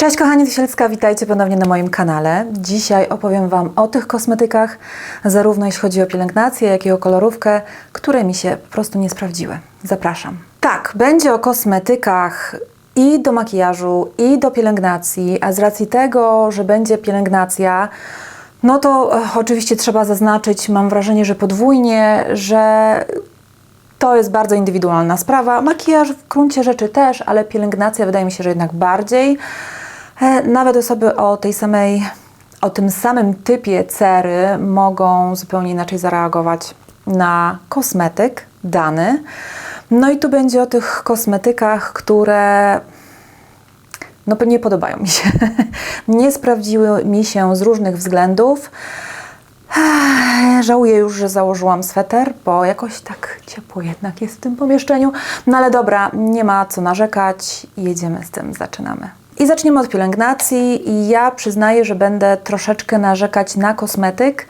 Cześć kochani Tysielska, witajcie ponownie na moim kanale. Dzisiaj opowiem Wam o tych kosmetykach, zarówno jeśli chodzi o pielęgnację, jak i o kolorówkę, które mi się po prostu nie sprawdziły. Zapraszam. Tak, będzie o kosmetykach i do makijażu, i do pielęgnacji, a z racji tego, że będzie pielęgnacja, no to e, oczywiście trzeba zaznaczyć, mam wrażenie, że podwójnie, że to jest bardzo indywidualna sprawa. Makijaż w gruncie rzeczy też, ale pielęgnacja wydaje mi się, że jednak bardziej. E, Nawet osoby o tej samej, o tym samym typie cery mogą zupełnie inaczej zareagować na kosmetyk dany. No i tu będzie o tych kosmetykach, które no nie podobają mi się. nie sprawdziły mi się z różnych względów. Żałuję już, że założyłam sweter, bo jakoś tak ciepło jednak jest w tym pomieszczeniu. No ale dobra, nie ma co narzekać. Jedziemy z tym, zaczynamy. I zaczniemy od pielęgnacji. I ja przyznaję, że będę troszeczkę narzekać na kosmetyk,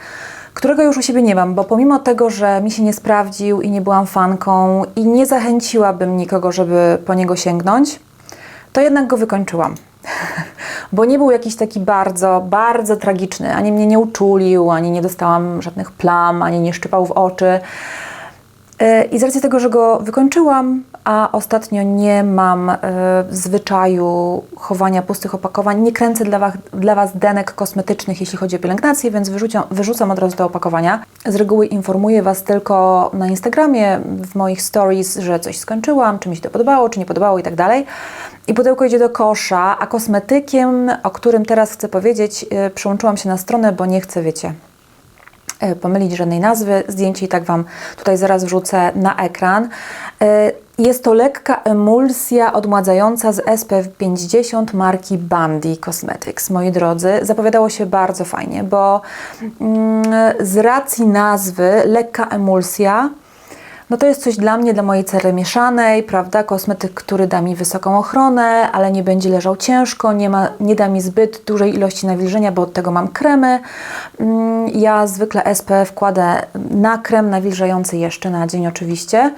którego już u siebie nie mam, bo pomimo tego, że mi się nie sprawdził i nie byłam fanką i nie zachęciłabym nikogo, żeby po niego sięgnąć, to jednak go wykończyłam. Bo nie był jakiś taki bardzo, bardzo tragiczny. Ani mnie nie uczulił, ani nie dostałam żadnych plam, ani nie szczypał w oczy. Yy, I z racji tego, że go wykończyłam, a ostatnio nie mam e, zwyczaju chowania pustych opakowań, nie kręcę dla was, dla was denek kosmetycznych, jeśli chodzi o pielęgnację, więc wyrzucam od razu te opakowania. Z reguły informuję Was tylko na Instagramie, w moich stories, że coś skończyłam, czy mi się to podobało, czy nie podobało i tak dalej. I pudełko idzie do kosza, a kosmetykiem, o którym teraz chcę powiedzieć, e, przyłączyłam się na stronę, bo nie chcę, wiecie, e, pomylić żadnej nazwy. Zdjęcie i tak Wam tutaj zaraz wrzucę na ekran. E, Jest to lekka emulsja odmładzająca z SPF 50 marki Bandy Cosmetics. Moi drodzy, zapowiadało się bardzo fajnie, bo mm, z racji nazwy lekka emulsja, no to jest coś dla mnie, dla mojej cery mieszanej, prawda? Kosmetyk, który da mi wysoką ochronę, ale nie będzie leżał ciężko, nie, ma, nie da mi zbyt dużej ilości nawilżenia, bo od tego mam kremy. Mm, Ja zwykle SPF kładę na krem nawilżający jeszcze na dzień oczywiście.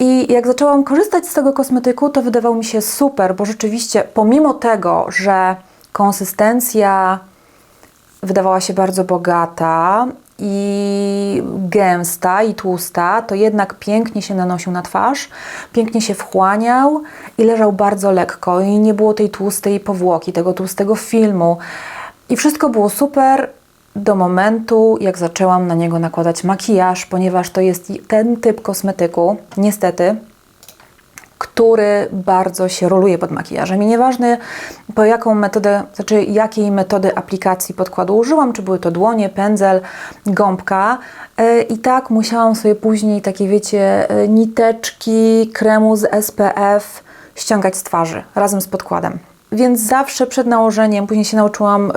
I jak zaczęłam korzystać z tego kosmetyku, to wydawał mi się super, bo rzeczywiście pomimo tego, że konsystencja wydawała się bardzo bogata i gęsta i tłusta, to jednak pięknie się nanosił na twarz, pięknie się wchłaniał i leżał bardzo lekko i nie było tej tłustej powłoki, tego tłustego filmu. I wszystko było super do momentu, jak zaczęłam na niego nakładać makijaż, ponieważ to jest ten typ kosmetyku, niestety, który bardzo się roluje pod makijażem. I nieważne po jaką metodę, znaczy jakiej metody aplikacji podkładu użyłam, czy były to dłonie, pędzel, gąbka, yy, i tak musiałam sobie później takie, wiecie, yy, niteczki kremu z SPF ściągać z twarzy razem z podkładem. Więc zawsze przed nałożeniem, później się nauczyłam y,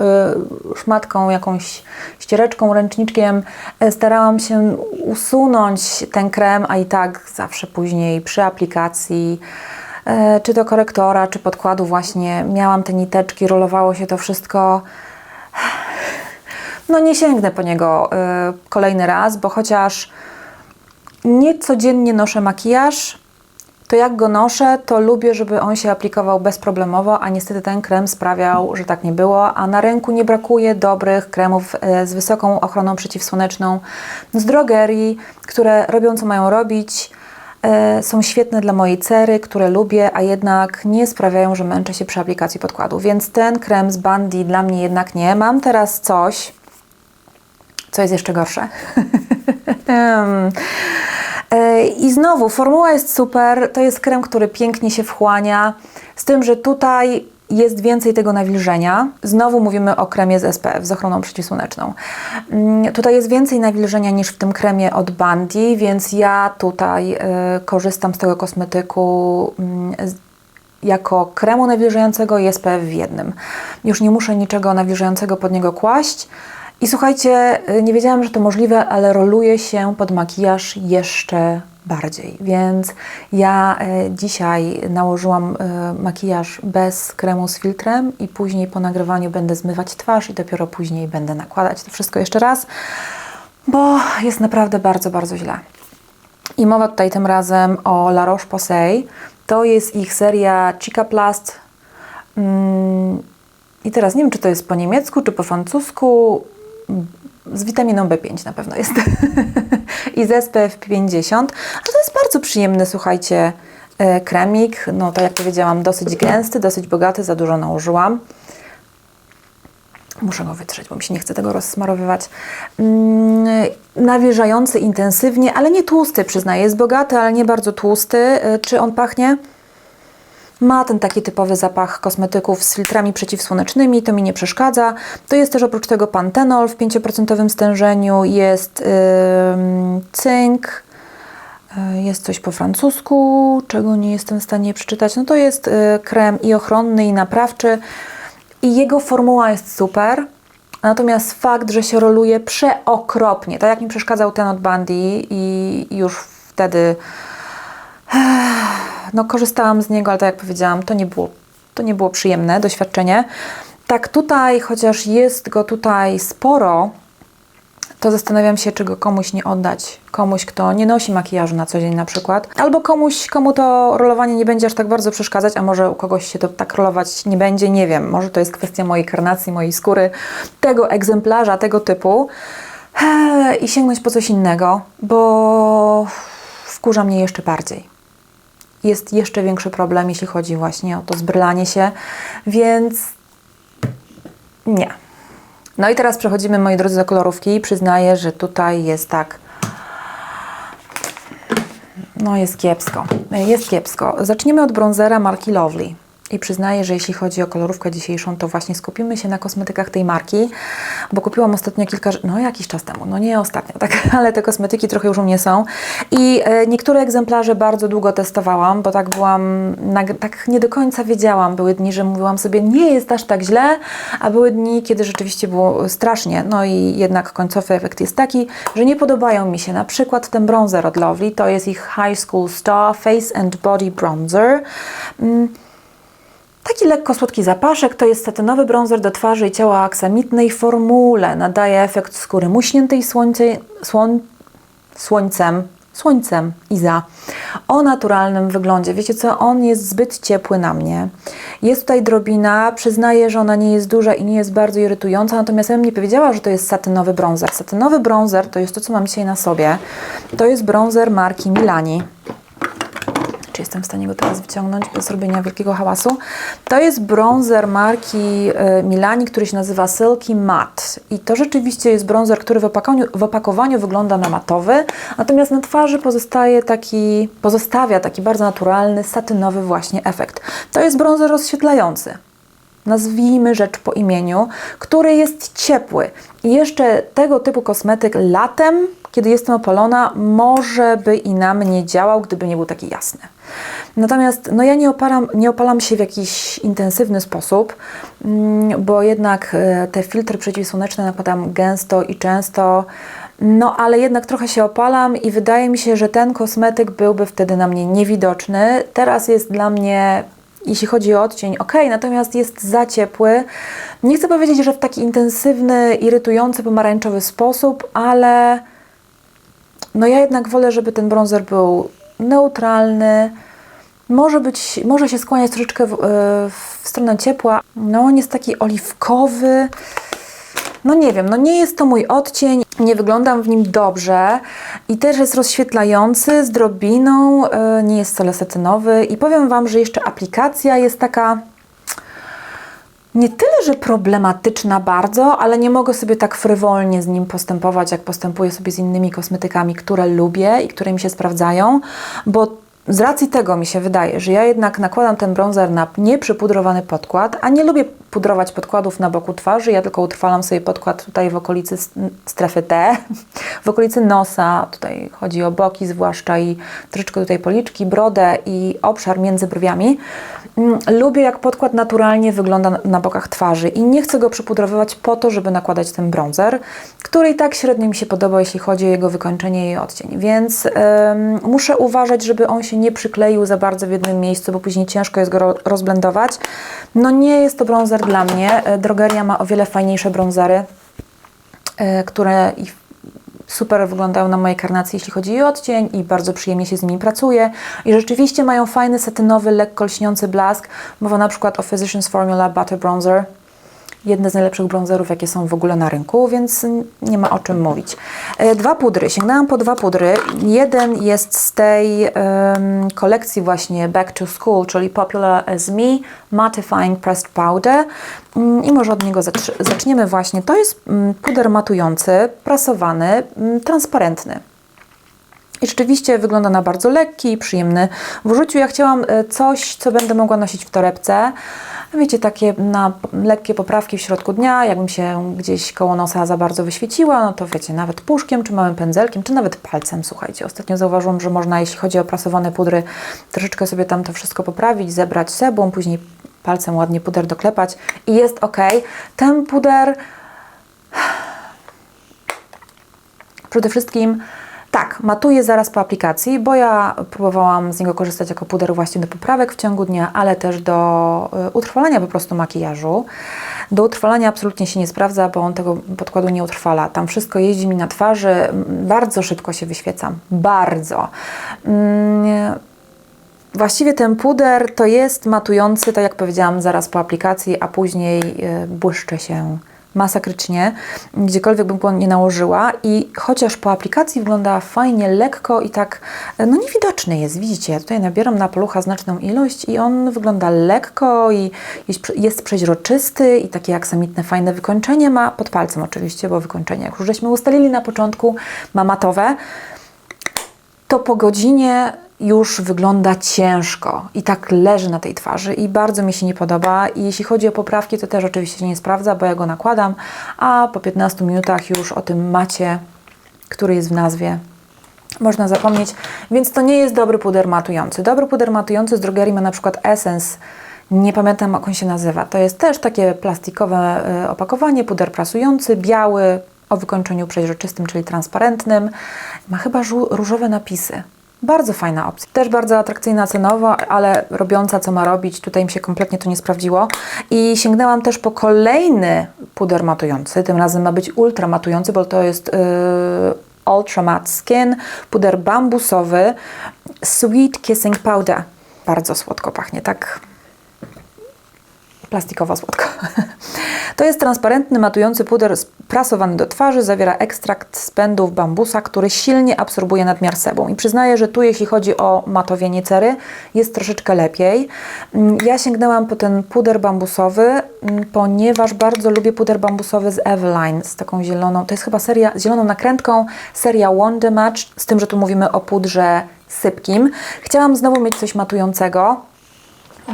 szmatką, jakąś ściereczką, ręczniczkiem, y, starałam się usunąć ten krem, a i tak zawsze później przy aplikacji, y, czy do korektora, czy podkładu właśnie miałam te niteczki, rolowało się to wszystko. No nie sięgnę po niego kolejny raz, bo chociaż nie codziennie noszę makijaż, to jak go noszę, to lubię, żeby on się aplikował bezproblemowo, a niestety ten krem sprawiał, że tak nie było, a na rynku nie brakuje dobrych kremów e, z wysoką ochroną przeciwsłoneczną z drogerii, które robią co mają robić, e, są świetne dla mojej cery, które lubię, a jednak nie sprawiają, że męczę się przy aplikacji podkładu. Więc ten krem z Bandy dla mnie jednak nie. Mam teraz coś, co jest jeszcze gorsze. E, I znowu, formuła jest super. To jest krem, który pięknie się wchłania. Z tym, że tutaj jest więcej tego nawilżenia. Znowu mówimy o kremie z SPF, z ochroną przeciwsłoneczną. Mm, Tutaj jest więcej nawilżenia niż w tym kremie od Bandy, więc ja tutaj y, korzystam z tego kosmetyku z- jako kremu nawilżającego i SPF w jednym. Już nie muszę niczego nawilżającego pod niego kłaść. I słuchajcie, y, nie wiedziałam, że to możliwe, ale roluje się pod makijaż jeszcze bardziej. Więc ja e, dzisiaj nałożyłam e, makijaż bez kremu z filtrem i później po nagrywaniu będę zmywać twarz i dopiero później będę nakładać to wszystko jeszcze raz, bo jest naprawdę bardzo, bardzo źle. I mowa tutaj tym razem o La Roche-Posay. To jest ich seria Cicaplast. Mm, I teraz nie wiem, czy to jest po niemiecku, czy po francusku. Z witaminą B5 na pewno jest. I z SPF 50. A to jest bardzo przyjemny, słuchajcie, e, kremik. No tak jak powiedziałam, dosyć gęsty, dosyć bogaty, za dużo nałożyłam. Muszę go wytrzeć, bo mi się nie chce tego rozsmarowywać. Mm, nawilżający intensywnie, ale nie tłusty, przyznaję. Jest bogaty, ale nie bardzo tłusty. E, Czy on pachnie? Ma ten taki typowy zapach kosmetyków z filtrami przeciwsłonecznymi, to mi nie przeszkadza. To jest też oprócz tego pantenol w 5% stężeniu, jest ym, cynk, y, jest coś po francusku, czego nie jestem w stanie przeczytać. No to jest y, krem i ochronny, i naprawczy. I jego formuła jest super. Natomiast fakt, że się roluje przeokropnie, tak jak mi przeszkadzał ten od Bandy i już wtedy no korzystałam z niego, ale tak jak powiedziałam, to nie było, to nie było przyjemne doświadczenie. Tak tutaj, chociaż jest go tutaj sporo, to zastanawiam się, czy go komuś nie oddać. Komuś, kto nie nosi makijażu na co dzień na przykład. Albo komuś, komu to rolowanie nie będzie aż tak bardzo przeszkadzać, a może u kogoś się to tak rolować nie będzie, nie wiem. Może to jest kwestia mojej karnacji, mojej skóry, tego egzemplarza, tego typu. Eee, I sięgnąć po coś innego, bo wkurza mnie jeszcze bardziej jest jeszcze większy problem, jeśli chodzi właśnie o to zbrylanie się, więc nie. No i teraz przechodzimy, moi drodzy, do kolorówki. Przyznaję, że tutaj jest tak. No, jest kiepsko. Jest kiepsko. Zaczniemy od bronzera marki Lovely. I przyznaję, że jeśli chodzi o kolorówkę dzisiejszą, to właśnie skupimy się na kosmetykach tej marki, bo kupiłam ostatnio kilka, no jakiś czas temu, no nie ostatnio, tak, ale te kosmetyki trochę już u mnie są. I e, niektóre egzemplarze bardzo długo testowałam, bo tak byłam, tak nie do końca wiedziałam. Były dni, że mówiłam sobie, nie jest aż tak źle, a były dni, kiedy rzeczywiście było strasznie. No i jednak końcowy efekt jest taki, że nie podobają mi się na przykład ten bronzer od Lovely, to jest ich High School Star Face and Body Bronzer. Mm. Taki lekko słodki zapaszek to jest satynowy bronzer do twarzy i ciała aksamitnej formule. Nadaje efekt skóry muśniętej słońce, słoń, słońcem, słońcem i za. O naturalnym wyglądzie. Wiecie co, on jest zbyt ciepły na mnie. Jest tutaj drobina, przyznaję, że ona nie jest duża i nie jest bardzo irytująca, natomiast ja bym nie powiedziała, że to jest satynowy bronzer. Satynowy bronzer to jest to, co mam dzisiaj na sobie. To jest bronzer marki Milani jestem w stanie go teraz wyciągnąć bez robienia wielkiego hałasu. To jest bronzer marki y, Milani, który się nazywa Silky Matte. I to rzeczywiście jest bronzer, który w opakowaniu, w opakowaniu wygląda na matowy, natomiast na twarzy pozostaje taki, pozostawia taki bardzo naturalny, satynowy właśnie efekt. To jest bronzer rozświetlający nazwijmy rzecz po imieniu, który jest ciepły. I jeszcze tego typu kosmetyk latem, kiedy jestem opalona, może by i na mnie działał, gdyby nie był taki jasny. Natomiast no ja nie opalam, nie opalam się w jakiś intensywny sposób, mm, bo jednak e, te filtry przeciwsłoneczne nakładam gęsto i często. No, ale jednak trochę się opalam i wydaje mi się, że ten kosmetyk byłby wtedy na mnie niewidoczny. Teraz jest dla mnie jeśli chodzi o odcień, ok, natomiast jest za ciepły. Nie chcę powiedzieć, że w taki intensywny, irytujący, pomarańczowy sposób, ale no ja jednak wolę, żeby ten bronzer był neutralny. Może być, może się skłaniać troszeczkę w, e, w stronę ciepła. No, on jest taki oliwkowy. No nie wiem, no nie jest to mój odcień, nie wyglądam w nim dobrze i też jest rozświetlający z drobiną, yy, nie jest wcale satynowy i powiem Wam, że jeszcze aplikacja jest taka nie tyle, że problematyczna bardzo, ale nie mogę sobie tak frywolnie z nim postępować, jak postępuję sobie z innymi kosmetykami, które lubię i które mi się sprawdzają, bo z racji tego mi się wydaje, że ja jednak nakładam ten bronzer na nieprzypudrowany podkład, a nie lubię pudrować podkładów na boku twarzy, ja tylko utrwalam sobie podkład tutaj w okolicy strefy T, w okolicy nosa, tutaj chodzi o boki zwłaszcza i troszeczkę tutaj policzki, brodę i obszar między brwiami. Mm, lubię jak podkład naturalnie wygląda na bokach twarzy i nie chcę go przypudrowywać po to, żeby nakładać ten bronzer, który i tak średnio mi się podoba, jeśli chodzi o jego wykończenie i odcień, więc ym, muszę uważać, żeby on się nie przykleił za bardzo w jednym miejscu, bo później ciężko jest go rozblendować. No nie jest to bronzer dla mnie. E, drogeria ma o wiele fajniejsze bronzery, e, które super wyglądają na mojej karnacji, jeśli chodzi o odcień i bardzo przyjemnie się z nimi pracuje. I rzeczywiście mają fajny satynowy, lekko lśniący blask. Mowa na przykład o Physicians Formula Butter Bronzer. Jedne z najlepszych bronzerów, jakie są w ogóle na rynku, więc nie ma o czym mówić. E, Dwa pudry, sięgnęłam po dwa pudry. Jeden jest z tej em, kolekcji właśnie Back to School, czyli Popular as Me Mattifying Pressed Powder Mm, i może od niego zacz- zaczniemy właśnie. To jest mm, puder matujący, prasowany, mm, transparentny. I rzeczywiście wygląda na bardzo lekki i przyjemny w użyciu. Ja chciałam e, coś, co będę mogła nosić w torebce. Wiecie, takie na lekkie poprawki w środku dnia, jakbym się gdzieś koło nosa za bardzo wyświeciła, no to wiecie, nawet puszkiem, czy małym pędzelkiem, czy nawet palcem, słuchajcie. Ostatnio zauważyłam, że można, jeśli chodzi o prasowane pudry, troszeczkę sobie tam to wszystko poprawić, zebrać sebum, później palcem ładnie puder doklepać i jest ok. Ten puder Przede wszystkim tak, matuję zaraz po aplikacji, bo ja próbowałam z niego korzystać jako puder właśnie do poprawek w ciągu dnia, ale też do y, utrwalania po prostu makijażu. Do utrwalania absolutnie się nie sprawdza, bo on tego podkładu nie utrwala. Tam wszystko jeździ mi na twarzy, m, bardzo szybko się wyświecam. Bardzo. Mm, Właściwie ten puder to jest matujący, tak jak powiedziałam, zaraz po aplikacji, a później y, błyszczy się masakrycznie, gdziekolwiek bym go nie nałożyła i chociaż po aplikacji wygląda fajnie, lekko i tak, y, no niewidoczny jest, widzicie, ja tutaj nabieram na palucha znaczną ilość i on wygląda lekko i jest przeźroczysty i takie aksamitne, fajne wykończenie ma, pod palcem oczywiście, bo wykończenie, jak już żeśmy ustalili na początku, ma matowe, to po godzinie już wygląda ciężko i tak leży na tej twarzy i bardzo mi się nie podoba. I jeśli chodzi o poprawki, to też oczywiście się nie sprawdza, bo ja go nakładam, a po 15 minutach już o tym macie, który jest w nazwie, można zapomnieć, więc to nie jest dobry puder matujący. Dobry puder matujący z drogerii ma na przykład Essence, nie pamiętam jak on się nazywa. To jest też takie plastikowe y, opakowanie, puder prasujący, biały, o wykończeniu przeźroczystym, czyli transparentnym. Ma chyba różowe napisy. Bardzo fajna opcja. Też bardzo atrakcyjna cenowo, ale robiąca co ma robić. Tutaj mi się kompletnie to nie sprawdziło. I sięgnęłam też po kolejny puder matujący. Tym razem ma być ultra matujący, bo to jest yy, Ultra Matte Skin, puder bambusowy, Sweet Kissing Powder. Bardzo słodko pachnie, tak plastikowo słodko. To jest transparentny, matujący puder prasowany do twarzy, zawiera ekstrakt z pędów bambusa, który silnie absorbuje nadmiar sebum. I przyznaję, że tu jeśli chodzi o matowienie cery, jest troszeczkę lepiej. Mm, Ja sięgnęłam po ten puder bambusowy, mm, ponieważ bardzo lubię puder bambusowy z Eveline, z taką zieloną, to jest chyba seria, z zieloną nakrętką, seria Wonder Match, z tym, że tu mówimy o pudrze sypkim. Chciałam znowu mieć coś matującego,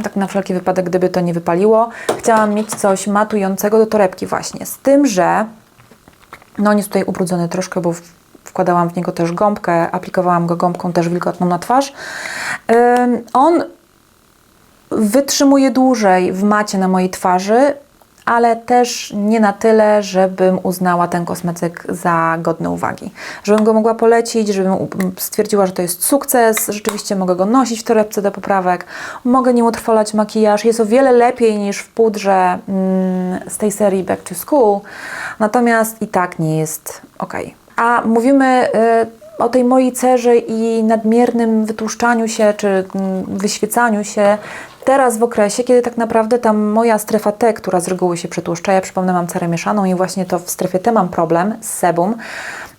tak na wszelki wypadek, gdyby to nie wypaliło. Chciałam mieć coś matującego do torebki właśnie. Z tym, że no on jest tutaj ubrudzony troszkę, bo wkładałam w niego też gąbkę, aplikowałam go gąbką też wilgotną na twarz. Ym, on wytrzymuje dłużej w macie na mojej twarzy, ale też nie na tyle, żebym uznała ten kosmetyk za godny uwagi. Żebym go mogła polecić, żebym stwierdziła, że to jest sukces, rzeczywiście mogę go nosić w torebce do poprawek, mogę nim utrwalać makijaż, jest o wiele lepiej niż w pudrze mm, z tej serii Back to School, natomiast i tak nie jest ok. A mówimy y, o tej mojej cerze i nadmiernym wytłuszczaniu się czy mm, wyświecaniu się teraz w okresie, kiedy tak naprawdę ta moja strefa T, która z reguły się przetłuszcza, ja przypomnę, mam cerę mieszaną i właśnie to w strefie T mam problem z sebum,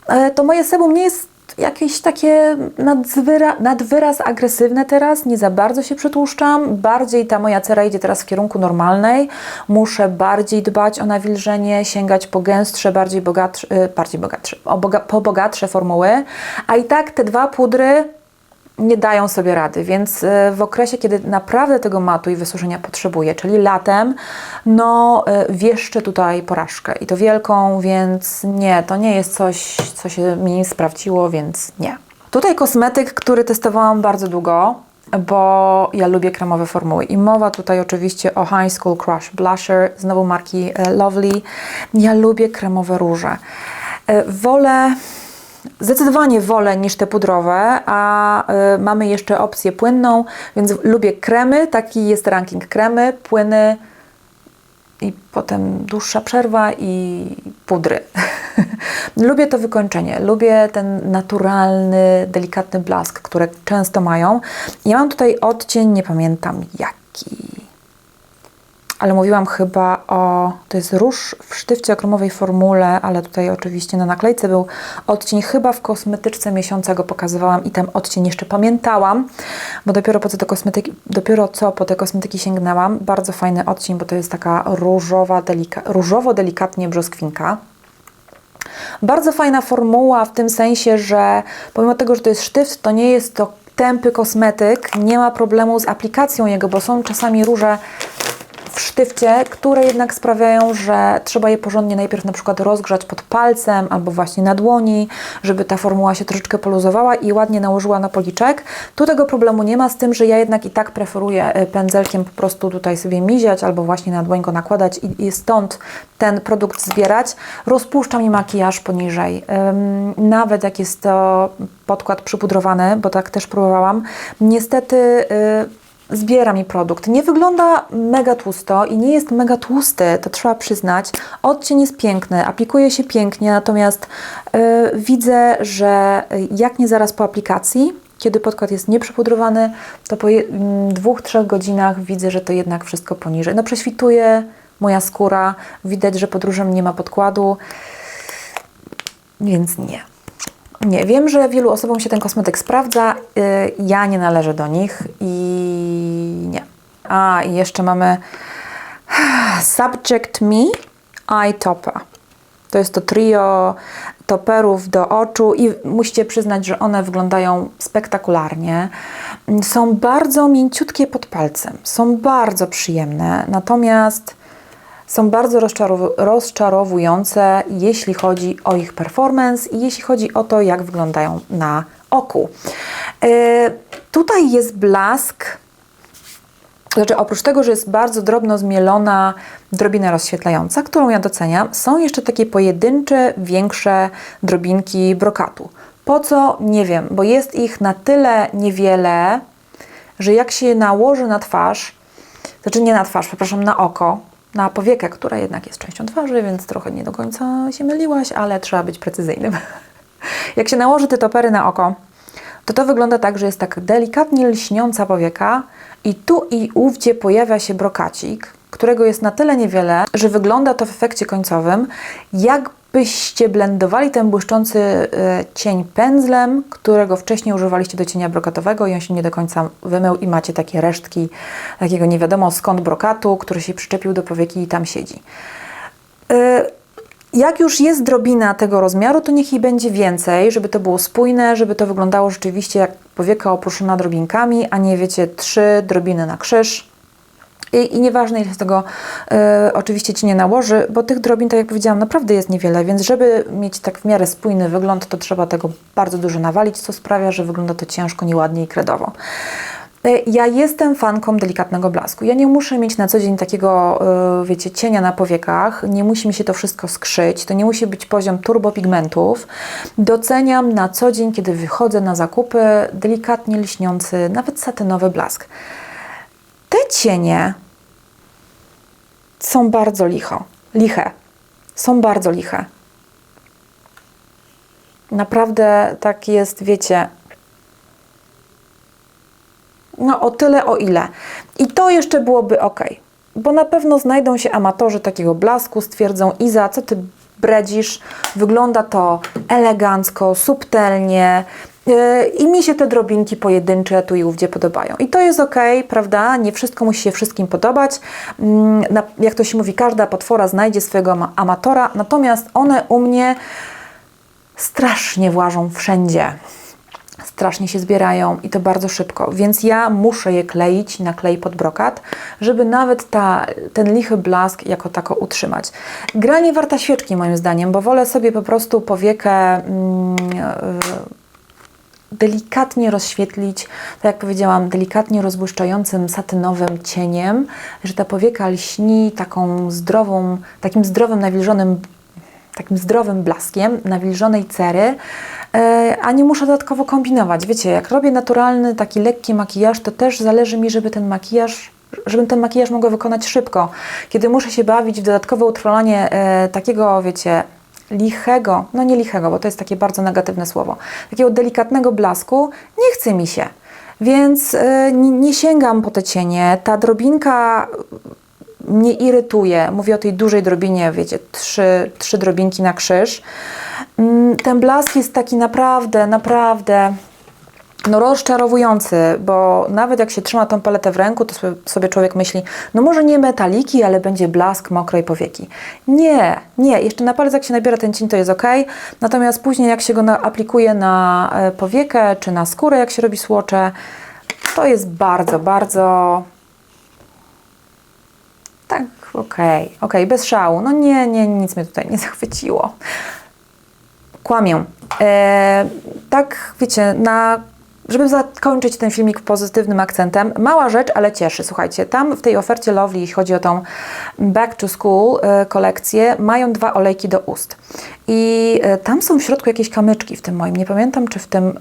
e, to moje sebum nie jest jakieś takie nadzwyra, nadwyraz agresywne teraz, nie za bardzo się przetłuszczam, bardziej ta moja cera idzie teraz w kierunku normalnej, muszę bardziej dbać o nawilżenie, sięgać po gęstsze, bardziej bogatsze, e, bardziej bogatsze, boga, po bogatsze formuły, a i tak te dwa pudry nie dają sobie rady, więc e, w okresie, kiedy naprawdę tego matu i wysuszenia potrzebuję, czyli latem, no e, wieszczę tutaj porażkę i to wielką, więc nie, to nie jest coś, co się mi sprawdziło, więc nie. Tutaj kosmetyk, który testowałam bardzo długo, bo ja lubię kremowe formuły i mowa tutaj oczywiście o High School Crush Blusher, znowu marki e, Lovely. Ja lubię kremowe róże. Wolę Zdecydowanie wolę niż te pudrowe, a y, mamy jeszcze opcję płynną, więc lubię kremy, taki jest ranking kremy, płyny i potem dłuższa przerwa i pudry. lubię to wykończenie, lubię ten naturalny, delikatny blask, które często mają. Ja mam tutaj odcień, nie pamiętam jaki ale mówiłam chyba o, to jest róż w sztywcie okromowej formule, ale tutaj oczywiście na naklejce był odcień, chyba w kosmetyczce miesiąca go pokazywałam i ten odcień jeszcze pamiętałam, bo dopiero po co do kosmetyki, dopiero co po te kosmetyki sięgnęłam. Bardzo fajny odcień, bo to jest taka różowa, delika, różowo-delikatnie brzoskwinka. Bardzo fajna formuła w tym sensie, że pomimo tego, że to jest sztyft, to nie jest to tępy kosmetyk, nie ma problemu z aplikacją jego, bo są czasami róże w sztywcie, które jednak sprawiają, że trzeba je porządnie najpierw na przykład rozgrzać pod palcem albo właśnie na dłoni, żeby ta formuła się troszeczkę poluzowała i ładnie nałożyła na policzek. Tu tego problemu nie ma z tym, że ja jednak i tak preferuję y, pędzelkiem po prostu tutaj sobie miziać albo właśnie na dłoń go nakładać i, i stąd ten produkt zbierać. Rozpuszcza mi makijaż poniżej. Ym, nawet jak jest to podkład przypudrowany, bo tak też próbowałam. Niestety y, zbiera mi produkt. Nie wygląda mega tłusto i nie jest mega tłusty, to trzeba przyznać. Odcień jest piękny, aplikuje się pięknie, natomiast y, widzę, że jak nie zaraz po aplikacji, kiedy podkład jest nieprzypudrowany, to po mm, dwóch, trzech godzinach widzę, że to jednak wszystko poniżej. No prześwituje moja skóra, widać, że pod różem nie ma podkładu, więc nie. Nie, wiem, że wielu osobom się ten kosmetyk sprawdza. Yy, ja nie należę do nich i. A, i jeszcze mamy Subject Me Eye Topper. To jest to trio toperów do oczu i musicie przyznać, że one wyglądają spektakularnie. Są bardzo mięciutkie pod palcem, są bardzo przyjemne, natomiast są bardzo rozczarow- rozczarowujące, jeśli chodzi o ich performance i jeśli chodzi o to, jak wyglądają na oku. Yy, tutaj jest blask. Znaczy, oprócz tego, że jest bardzo drobno zmielona drobina rozświetlająca, którą ja doceniam, są jeszcze takie pojedyncze, większe drobinki brokatu. Po co? Nie wiem, bo jest ich na tyle niewiele, że jak się je nałoży na twarz, znaczy nie na twarz, przepraszam, na oko, na powiekę, która jednak jest częścią twarzy, więc trochę nie do końca się myliłaś, ale trzeba być precyzyjnym. Jak się nałoży te topery na oko, to to wygląda tak, że jest tak delikatnie lśniąca powieka i tu i ówdzie pojawia się brokacik, którego jest na tyle niewiele, że wygląda to w efekcie końcowym, jakbyście blendowali ten błyszczący y, cień pędzlem, którego wcześniej używaliście do cienia brokatowego i on się nie do końca wymył i macie takie resztki takiego nie wiadomo skąd brokatu, który się przyczepił do powieki i tam siedzi. Y, jak już jest drobina tego rozmiaru, to niech jej będzie więcej, żeby to było spójne, żeby to wyglądało rzeczywiście jak powieka oprószona drobinkami, a nie wiecie, trzy drobiny na krzyż. I, i nieważne, ile z tego e, oczywiście ci nie nałoży, bo tych drobin, tak jak powiedziałam, naprawdę jest niewiele, więc żeby mieć tak w miarę spójny wygląd, to trzeba tego bardzo dużo nawalić, co sprawia, że wygląda to ciężko, nieładnie i kredowo. E, Ja jestem fanką delikatnego blasku. Ja nie muszę mieć na co dzień takiego, e, wiecie, cienia na powiekach. Nie musi mi się to wszystko skrzyć. To nie musi być poziom turbopigmentów. Doceniam na co dzień, kiedy wychodzę na zakupy, delikatnie lśniący, nawet satynowy blask. Te cienie są bardzo licho, liche. Są bardzo liche. Naprawdę tak jest, wiecie, no o tyle, o ile. I to jeszcze byłoby ok, bo na pewno znajdą się amatorzy takiego blasku, stwierdzą Iza, co ty bredzisz, wygląda to elegancko, subtelnie yy, i mi się te drobinki pojedyncze tu i ówdzie podobają. I to jest ok, prawda? Nie wszystko musi się wszystkim podobać. Mm, Jak to się mówi, każda potwora znajdzie swojego ama- amatora, natomiast one u mnie strasznie włażą wszędzie strasznie się zbierają i to bardzo szybko, więc ja muszę je kleić na klej pod brokat, żeby nawet ta, ten lichy blask jako tako utrzymać. Gra nie warta świeczki moim zdaniem, bo wolę sobie po prostu powiekę mm, delikatnie rozświetlić, tak jak powiedziałam, delikatnie rozbłyszczającym satynowym cieniem, że ta powieka lśni taką zdrową, takim zdrowym, nawilżonym takim zdrowym blaskiem nawilżonej cery, e, a nie muszę dodatkowo kombinować. Wiecie, jak robię naturalny, taki lekki makijaż, to też zależy mi, żeby ten makijaż, żebym ten makijaż mogła wykonać szybko. Kiedy muszę się bawić w dodatkowe utrwalanie e, takiego, wiecie, lichego, no nie lichego, bo to jest takie bardzo negatywne słowo, takiego delikatnego blasku, nie chce mi się. Więc e, nie, nie sięgam po te cienie. Ta drobinka mnie irytuje. Mówię o tej dużej drobinie, wiecie, trzy, trzy drobinki na krzyż. Mm, Ten blask jest taki naprawdę, naprawdę no rozczarowujący, bo nawet jak się trzyma tą paletę w ręku, to sobie, człowiek myśli, no może nie metaliki, ale będzie blask mokrej powieki. Nie, nie, jeszcze na palec jak się nabiera ten cień, to jest ok, natomiast później jak się go aplikuje na e, powiekę, czy na skórę, jak się robi słocze, to jest bardzo, bardzo tak, okej, okej, bez szału. No nie, nie, nic mnie tutaj nie zachwyciło. Kłamię. E, tak, wiecie, na, żeby zakończyć ten filmik pozytywnym akcentem, mała rzecz, ale cieszy. Słuchajcie, tam w tej ofercie Lovely, jeśli chodzi o tą Back to School e, kolekcję, mają dwa olejki do ust. I e, tam są w środku jakieś kamyczki w tym moim. Nie pamiętam, czy w tym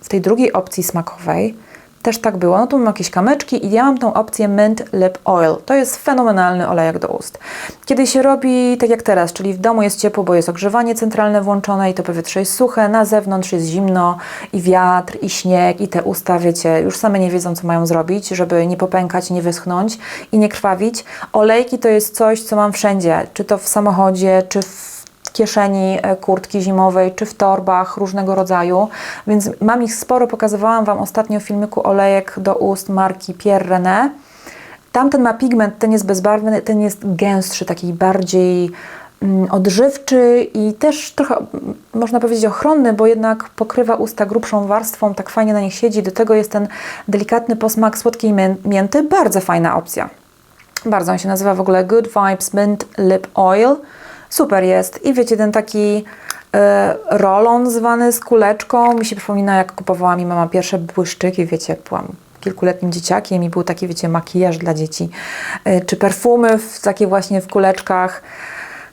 w tej drugiej opcji smakowej też tak było. No tu mam jakieś kamyczki i ja mam tą opcję Mint Lip Oil. To jest fenomenalny olejek do ust. Kiedy się robi tak jak teraz, czyli w domu jest ciepło, bo jest ogrzewanie centralne włączone i to powietrze jest suche, na zewnątrz jest zimno i wiatr i śnieg i te usta, wiecie, już same nie wiedzą co mają zrobić, żeby nie popękać, nie wyschnąć i nie krwawić. Olejki to jest coś, co mam wszędzie, czy to w samochodzie, czy w kieszeni e, kurtki zimowej, czy w torbach różnego rodzaju, więc mam ich sporo. Pokazywałam Wam ostatnio w filmiku olejek do ust marki Pierre René. Tamten ma pigment, ten jest bezbarwny, ten jest gęstszy, taki bardziej mm, odżywczy i też trochę, mm, można powiedzieć, ochronny, bo jednak pokrywa usta grubszą warstwą, tak fajnie na nich siedzi. Do tego jest ten delikatny posmak słodkiej mię- mięty, bardzo fajna opcja. Bardzo on się nazywa w ogóle Good Vibes Mint Lip Oil. Super jest. I wiecie, ten taki e, rolon zwany z kuleczką. Mi się przypomina, jak kupowała mi mama pierwsze błyszczyki, wiecie, byłam kilkuletnim dzieciakiem i był taki, wiecie, makijaż dla dzieci. E, czy perfumy w, takie właśnie w kuleczkach.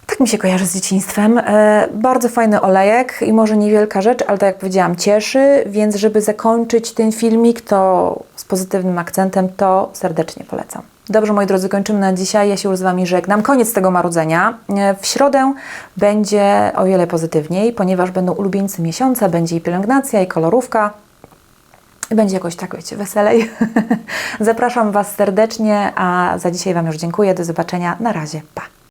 Tak mi się kojarzy z dzieciństwem. E, bardzo fajny olejek i może niewielka rzecz, ale tak jak powiedziałam, cieszy, więc żeby zakończyć ten filmik, to z pozytywnym akcentem, to serdecznie polecam. Dobrze, moi drodzy, kończymy na dzisiaj. Ja się już z Wami żegnam. Koniec tego marudzenia. E, W środę będzie o wiele pozytywniej, ponieważ będą ulubieńcy miesiąca, będzie i pielęgnacja, i kolorówka. Będzie jakoś tak, wiecie, weselej. Zapraszam Was serdecznie, a za dzisiaj Wam już dziękuję. Do zobaczenia. Na razie. Pa!